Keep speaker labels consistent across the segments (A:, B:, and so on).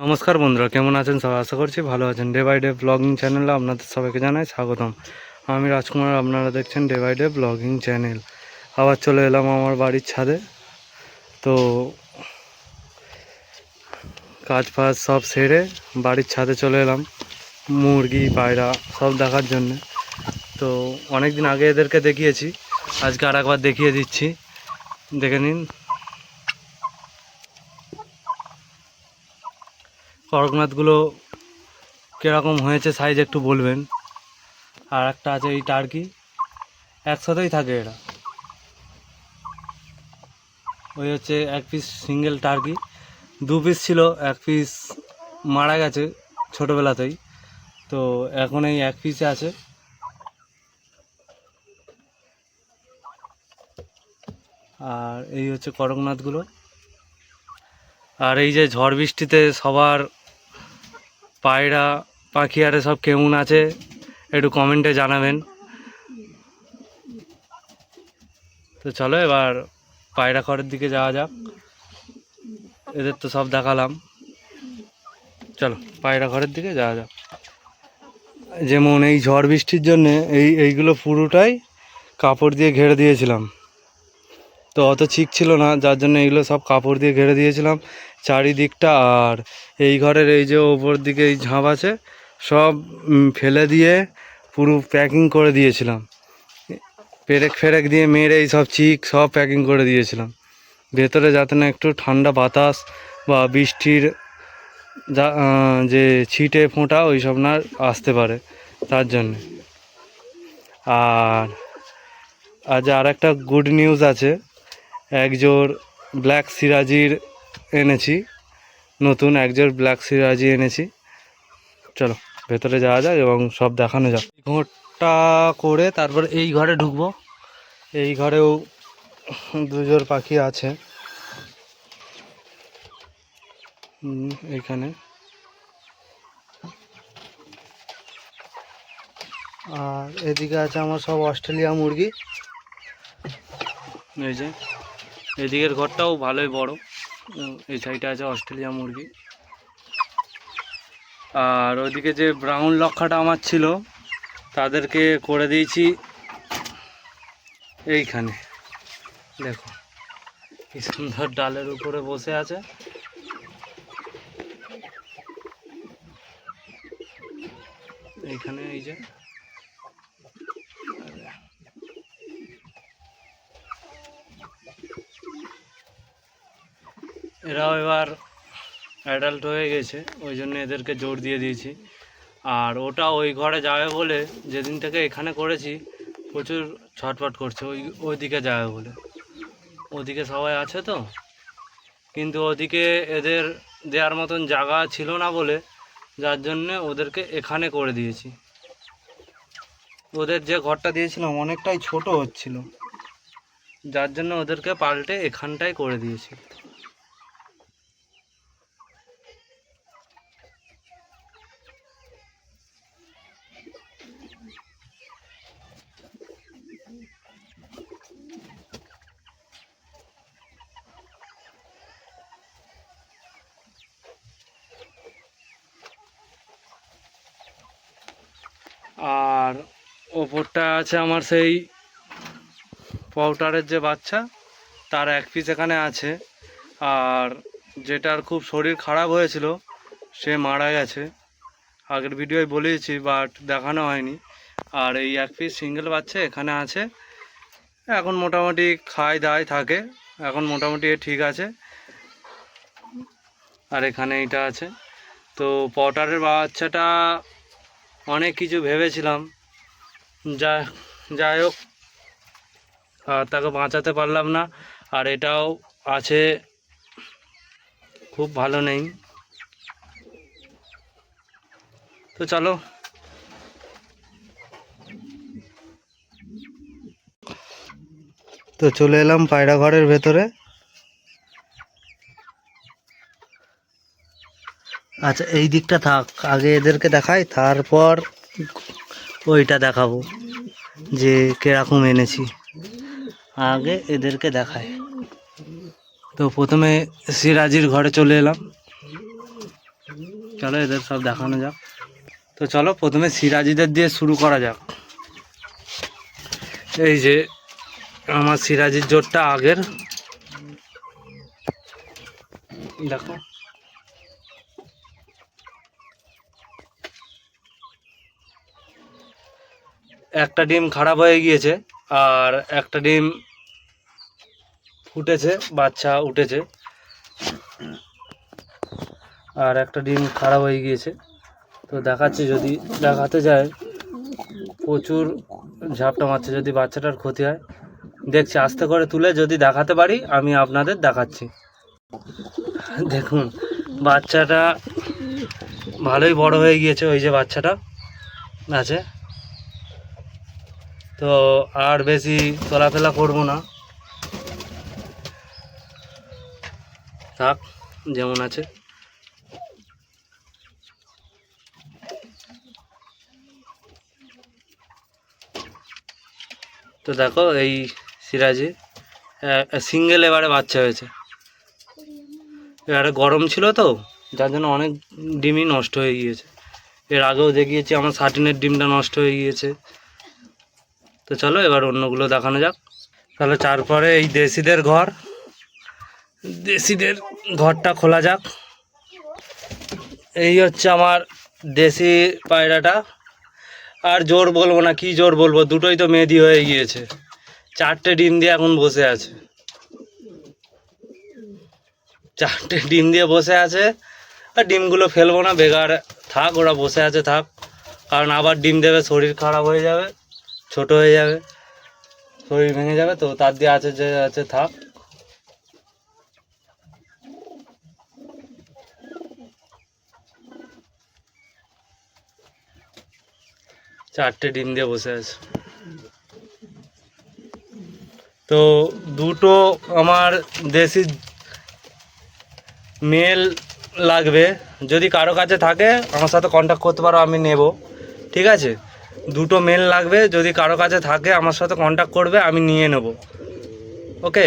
A: নমস্কার বন্ধুরা, কেমন আছেন? সবাই আশা করছি ভালো আছেন। ডে বাই ডে ব্লগিং চ্যানেলে আপনাদের সবাইকে জানাই স্বাগতম। আমি রাজকুমার, আপনারা দেখছেন day by day blogging channel আবার চলে এলাম আমার বাড়ির ছাদে। তো কাজ ফাজ সব সেরে বাড়ির ছাদে চলে এলাম। মুরগি, পায়রা সব দেখার জন্য। তো অনেক দিন আগে এদেরকে দেখিয়েছি। আজকে আর একবার দেখিয়ে দিচ্ছি। দেখে নিন। করকনাথগুলো কীরকম হয়েছে সাইজ একটু বলবেন? আর একটা আছে এই টার্কি একসাথেই থাকে এরা। ওই হচ্ছে এক পিস সিঙ্গেল টার্কি দু পিস ছিল, এক পিস মারা গেছে ছোটোবেলাতেই। তো এখন এই এক পিসে আছে। আর এই হচ্ছে করকনাথগুলো। আর এই যে ঝড় বৃষ্টিতে সবার পায়রা, পাখি আরে সব কেমন আছে, একটু কমেন্টে জানাবেন। তো চলো এবার পায়রা ঘরের দিকে যাওয়া যাক। এদের তো সব দেখালাম। চলো, পায়রা ঘরের দিকে যাওয়া যাক। যেমন এই ঝড় বৃষ্টির জন্যে এই, এইগুলো পুরোটাই কাপড় দিয়ে ঘেরে দিয়েছিলাম। তো অত ঠিক ছিল না, যার জন্য এগুলো সব কাপড় দিয়ে ঘেরে দিয়েছিলাম চারিদিকটা। আর এই ঘরের এই যে ওপর দিকে এই ঝাঁপ আছে, সব ফেলে দিয়ে পুরো প্যাকিং করে দিয়েছিলাম। পেরেক ফেরেক দিয়ে মেরে এই সব চিক সব প্যাকিং করে দিয়েছিলাম। ভেতরে যাতে না একটু ঠান্ডা বাতাস বা বৃষ্টির যা যে ছিটে ফোঁটা ওই সব না আসতে পারে তার জন্যে। আর, আজ আর একটা গুড নিউজ আছে। একজোর ব্ল্যাক সিরাজির এনেছি। নতুন একজোর ব্ল্যাক সিরাজি এনেছি। চলো ভেতরে যাওয়া যাক এবং সব দেখানো যাক। ঘোরটা করে তারপর এই ঘরে ঢুকবো। এই ঘরেও দুজোর পাখি আছে। হুম, এইখানে আর এদিকে আছে আমার সব অস্ট্রেলিয়া মুরগি। এই যে। এদিকের ঘরটাও ভালোই বড়। এই সাইডে আছে অস্ট্রেলিয়া মুরগি। আর ওদিকে যে ব্রাউন লক্ষাটা আমার ছিল, তাদেরকে করে দিয়েছি এইখানে। দেখো, কি সুন্দর ডালের উপরে বসে আছে। এইখানে এই যে এরাও এবার অ্যাডাল্ট হয়ে গেছে, ওই জন্য এদেরকে জোর দিয়ে দিয়েছি। আর ওটা ওই ঘরে যাবে বলে যেদিন থেকে এখানে করেছি, প্রচুর ছটফট করছে, ওই, ওইদিকে যাবে বলে। ওদিকে সবাই আছে তো? কিন্তু ওদিকে এদের দেওয়ার মতন জায়গা ছিল না বলে, যার জন্যে ওদেরকে এখানে করে দিয়েছি। ওদের যে ঘরটা দিয়েছিলাম অনেকটাই ছোট হচ্ছিল, যার জন্য ওদেরকে পাল্টে এখানটাই করে দিয়েছি। আর ওপরটা আছে আমার সেই পাউটারের যে বাচ্চা, তার এক পিস এখানে আছে। আর যেটার খুব শরীর খারাপ হয়েছিল, সে মারা গেছে। আগের ভিডিওয় বলেছি বাট দেখানো হয়নি। আর এই এক পিস সিঙ্গেল বাচ্চা এখানে আছে। এখন মোটামুটি খায় দায় থাকে। এখন মোটামুটি ঠিক আছে। আর এখানে এইটা আছে। তো পটারের বাচ্চাটা অনেক কিছু ভেবেছিলাম। যা, যাই হোক তাকে বাঁচাতে পারলাম না, আর এটাও আছে, খুব ভালো নেই। তো চলো। তো চলে এলাম পায়রা ঘরের ভেতরে। আচ্ছা এই দিকটা থাক, আগে এদেরকে দেখাই, তারপর ওইটা দেখাবো, যে কীরকম এনেছি। আগে এদেরকে দেখায় তো প্রথমে সিরাজির ঘরে চলে এলাম। চলো এদের সব দেখানো যাক। তো চলো, প্রথমে সিরাজিদের দিয়ে শুরু করা যাক। এই যে, আমার সিরাজির জোরটা আগের। দেখো। একটা ডিম খারাপ হয়ে গিয়েছে, আর একটা ডিম ফুটেছে, বাচ্চা উঠেছে। আর একটা ডিম খারাপ হয়ে গিয়েছে। তো দেখাচ্ছে যদি, দেখাতে যায়, প্রচুর ঝাপটা মারছে যদি বাচ্চাটার ক্ষতি হয়। দেখছি, আস্তে করে তুলে যদি দেখাতে পারি, আমি আপনাদের দেখাচ্ছি। দেখুন, বাচ্চাটা ভালোই বড় হয়ে গিয়েছে, ওই যে বাচ্চাটা আছে। তো আর বেশি চলাফেরা করব না। থাক, যেমন আছে। তো দেখো, এই সিরাজে সিঙ্গেল এবারে বাচ্চা হয়েছে। এবারে গরম ছিল তো, যার জন্য অনেক ডিমই নষ্ট হয়ে গিয়েছে। এর আগেও দেখিয়েছি, আমার সাটিনের ডিমটা নষ্ট হয়ে গিয়েছে। তো চলো এবার অন্যগুলো দেখানো যাক। তাহলে তারপরে এই দেশিদের ঘর। দেশিদের ঘরটা খোলা যাক। এই হচ্ছে আমার দেশি পায়রাটা। আর জোর বলব না, কি জোর বলব? দুটোই তো মেদি হয়ে গিয়েছে। চারটে ডিম দিয়ে এখন বসে আছে। চারটে ডিম দিয়ে বসে আছে। আর ডিমগুলো ফেলব না, বেকার থাক, ওরা বসে আছে, থাক। কারণ আবার ডিম দেবে, শরীর খারাপ হয়ে যাবে। ছোট হয়ে যাবে, শরীর ভেঙে যাবে, তো তার দিয়ে আছে যে আছে থাক চারটে ডিম দিয়ে বসে আছে। তো দুটো আমার দেশি মেল লাগবে। যদি কারও কাছে থাকে, আমার সাথে কন্ট্যাক্ট করতে পারো, আমি নেব। ঠিক আছে? দুটো মেল লাগবে, যদি কারও কাছে থাকে, আমার সাথে কন্ট্যাক্ট করবে, আমি নিয়ে নেব। ওকে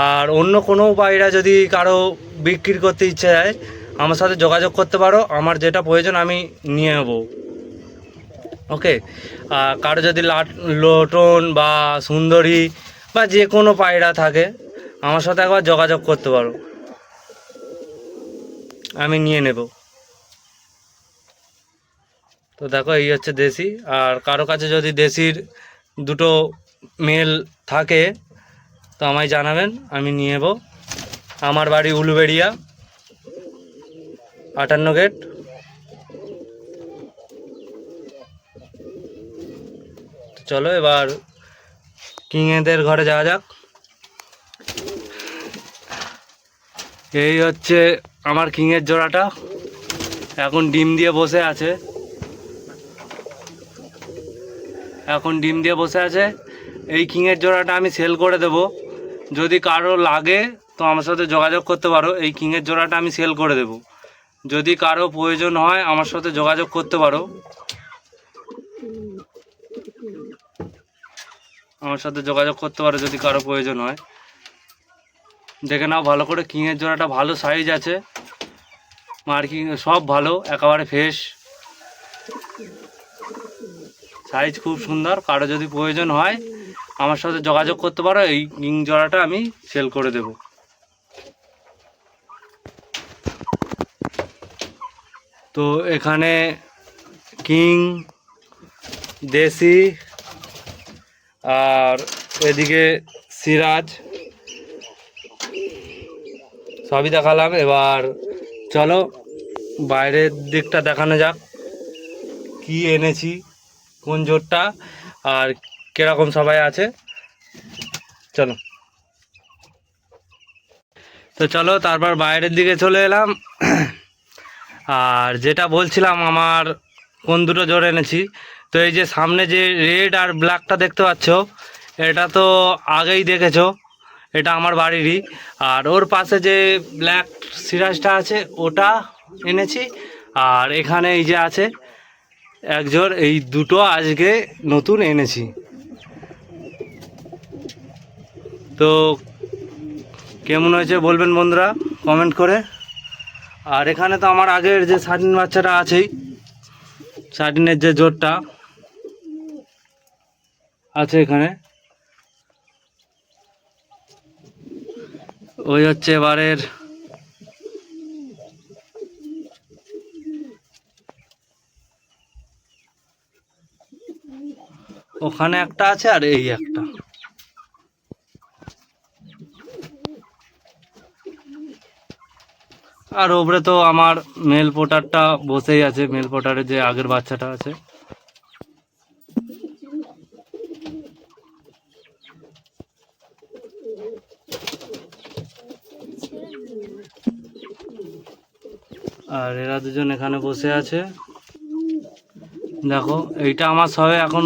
A: আর অন্য কোনো পায়রা যদি কারও বিক্রি করতে ইচ্ছে যায়, আমার সাথে যোগাযোগ করতে পারো, আমার যেটা প্রয়োজন আমি নিয়ে নেব। ওকে আর কারও যদি লাট লোটন বা সুন্দরী বা যে কোনো পায়রা থাকে, আমার সাথে একবার যোগাযোগ করতে পারো। আমি নিয়ে নেব। তো দেখো, এই হচ্ছে দেশি। আর কারও কাছে যদি দেশির দুটো মেল থাকে, তো আমায় জানাবেন, আমি নিয়ে নেব। আমার বাড়ি উলুবেড়িয়া, আটান্ন গেট। চলো, এবার কিংয়েদের ঘরে যাওয়া যাক। এই হচ্ছে আমার কিংয়ের জোড়াটা। এখন ডিম দিয়ে বসে আছে। এখন ডিম দিয়ে বসে আছে। এই কিংয়ের জোড়াটা আমি সেল করে দেব। যদি কারও লাগে, তো আমার সাথে যোগাযোগ করতে পারো। এই কিংয়ের জোড়াটা আমি সেল করে দেব। যদি কারও প্রয়োজন হয়, আমার সাথে যোগাযোগ করতে পারো। আমার সাথে যোগাযোগ করতে পারো যদি কারও প্রয়োজন হয়। দেখে নাও, ভালো করে কিংয়ের জোড়াটা ভালো সাইজ আছে। মার্কিং, সব ভালো, একেবারে ফ্রেশ সাইজ খুব সুন্দর, কারও যদি প্রয়োজন হয় আমার সাথে যোগাযোগ করতে পারো, এই ইং জোড়াটা আমি সেল করে দেব। তো এখানে কিং দেশি আর এদিকে সিরাজ সবই দেখালাম। এবার চলো বাইরের দিকটা দেখানো যাক, কি এনেছি। কোন জোরটা আর কীরকম সবাই আছে? চলো। তো চলো, তারপর বাইরের দিকে চলে এলাম। আর যেটা বলছিলাম, আমার কোন দুটো জোর এনেছি। তো এই যে সামনে যে রেড আর ব্ল্যাকটা দেখতে পাচ্ছ, এটা তো আগেই দেখেছ। এটা আমার বাড়িরই। আর ওর পাশে যে ব্ল্যাক সিরাজটা আছে, ওটা এনেছি। আর এখানে এই যে আছে এক জোড় এই দুটো আজকে নতুন এনেছি। তো কেমন হয়েছে বলবেন বন্ধুরা কমেন্ট করে। আর এখানে তো আমার আগের যে সার্টিন বাচ্চাটা আছেই সার্টিনের যে জোরটা আছে এখানে। ওই হচ্ছে এবারের ওখানে একটা আছে আর এই একটা। আর ওপরে তো আমার মেল পোটারটা বসেই আছে, মেল পোটারের যে আগের বাচ্চাটা আছে। আর এরা দুজন এখানে বসে আছে। দেখো, এইটা আমার সবে এখন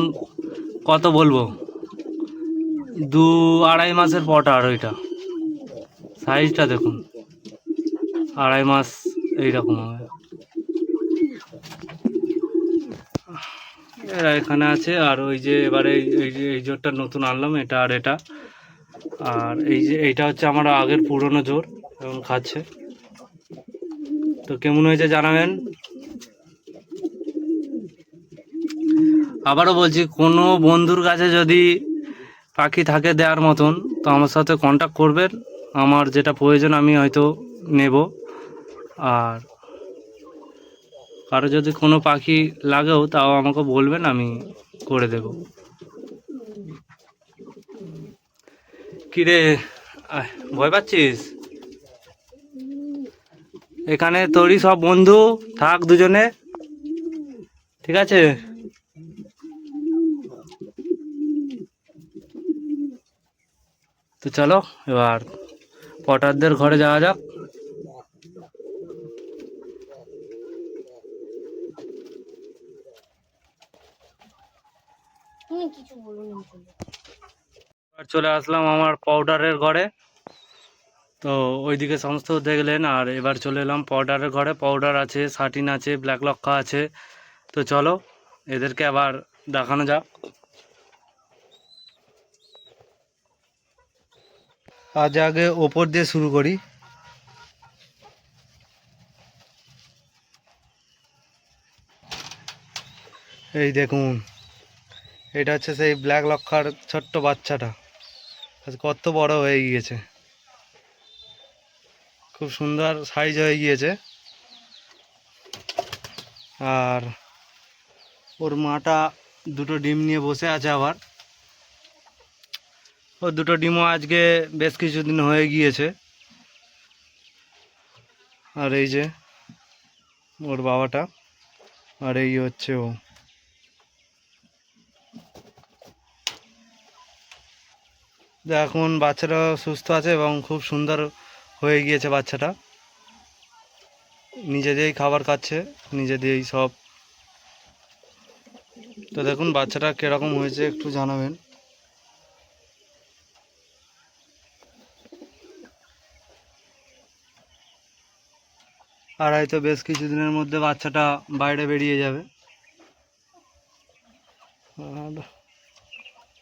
A: কত বলব? দু আড়াই মাসের পটার ওইটা। সাইজটা দেখুন। আড়াই মাস এইরকম হবে। এরা এখানে আছে, আর ওই যে এবারে এই- যে এই জোরটা নতুন আনলাম, এটা আর এটা। আর এই যে এইটা হচ্ছে আমার আগের পুরনো জোর এবং খাচ্ছে। তো কেমন হয়েছে জানাবেন? আবারও বলছি, কোনো বন্ধুর কাছে যদি পাখি থাকে দেওয়ার মতন, তো আমার সাথে কন্ট্যাক্ট করবেন। আমার যেটা প্রয়োজন আমি হয়তো নেব। আর কারও যদি কোনো পাখি লাগেও, তাও আমাকে বলবেন, আমি করে দেব। কিরে ভয় পাচ্ছিস? এখানে তোরই সব বন্ধু, থাক দুজনে। ঠিক আছে? তো চলো এবার পটারদের ঘরে যাওয়া যাক। চলে আসলাম আমার পাউডারের ঘরে। তো ওইদিকে সমস্ত দেখলেন আর এবার চলে এলাম পাউডারের ঘরে। পাউডার আছে সাটিন আছে ব্ল্যাক লক্কা আছে। তো চলো এদেরকে আবার দেখানো যাক। আজ আগে ওপর দিয়ে শুরু করি। এই দেখুন, এটা হচ্ছে সেই ব্ল্যাক লক্ষার ছোট্ট বাচ্চাটা। কত বড় হয়ে গিয়েছে। খুব সুন্দর সাইজ হয়ে গিয়েছে। আর ওর মাটা দুটো ডিম নিয়ে বসে আছে আবার। ও, দুটো ডিমও আজকে বেশ কিছুদিন হয়ে গিয়েছে। আর এই যে ওর বাবাটা, আর এই হচ্ছে ও। এখন বাচ্চাটা সুস্থ আছে এবং খুব সুন্দর হয়ে গিয়েছে বাচ্চাটা। নিজে দিয়েই খাবার খাচ্ছে, নিজে দিয়েই সব। তো দেখুন, বাচ্চাটা কীরকম হয়েছে একটু জানাবেন। আর হয়তো বেশ কিছুদিনের মধ্যে বাচ্চাটা বাইরে বেরিয়ে যাবে।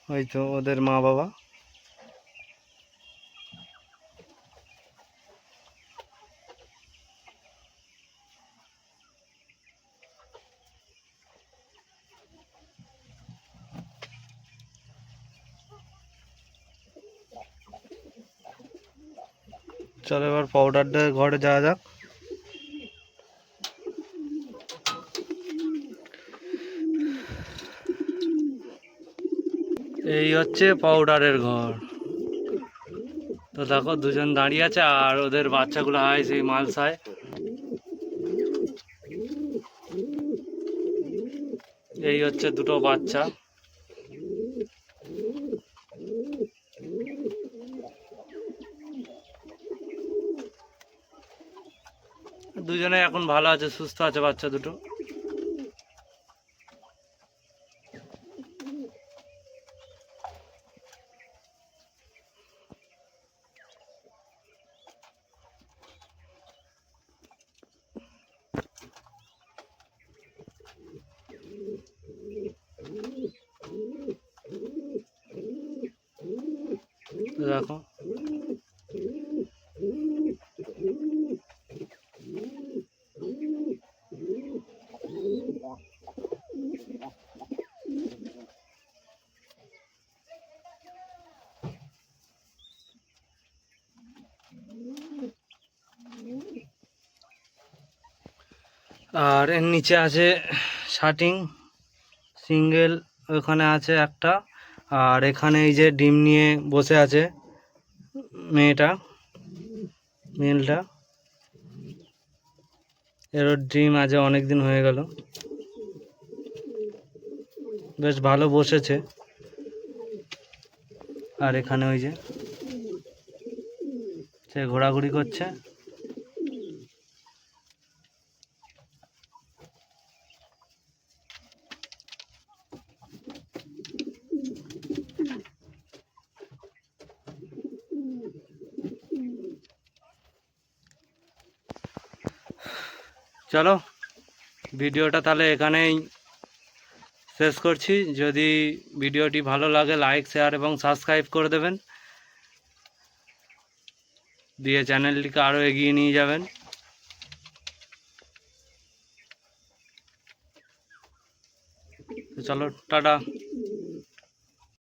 A: হয়তো ওদের মা বাবা। চলো এবার পাউডারটা ঘরে যাওয়া যাক। এই হচ্ছে পাউডারের ঘর। তো দেখো, দুজন দাঁড়িয়ে আছে আর ওদের বাচ্চাগুলো হয় সেই মালসায়। এই হচ্ছে দুটো বাচ্চা। দুজনে এখন ভালো আছে, সুস্থ আছে বাচ্চা দুটো। দেখো। আর এর নিচে আছে শার্টিং সিঙ্গেল ওখানে আছে একটা। আর এখানে এই যে ডিম নিয়ে বসে আছে মেয়েটা মেলটা এরও ডিম আজ অনেক দিন হয়ে গেল। বেশ ভালো বসেছে। আর এখানে ওই যে সে ঘোরাঘুরি করছে। চলো, ভিডিওটা তাহলে এখানেই শেষ করছি। যদি ভিডিওটি ভালো লাগে লাইক শেয়ার এবং সাবস্ক্রাইব করে দেবেন। দিয়ে চ্যানেলটিকে আরও এগিয়ে নিয়ে যাবেন। চলো, টাটা।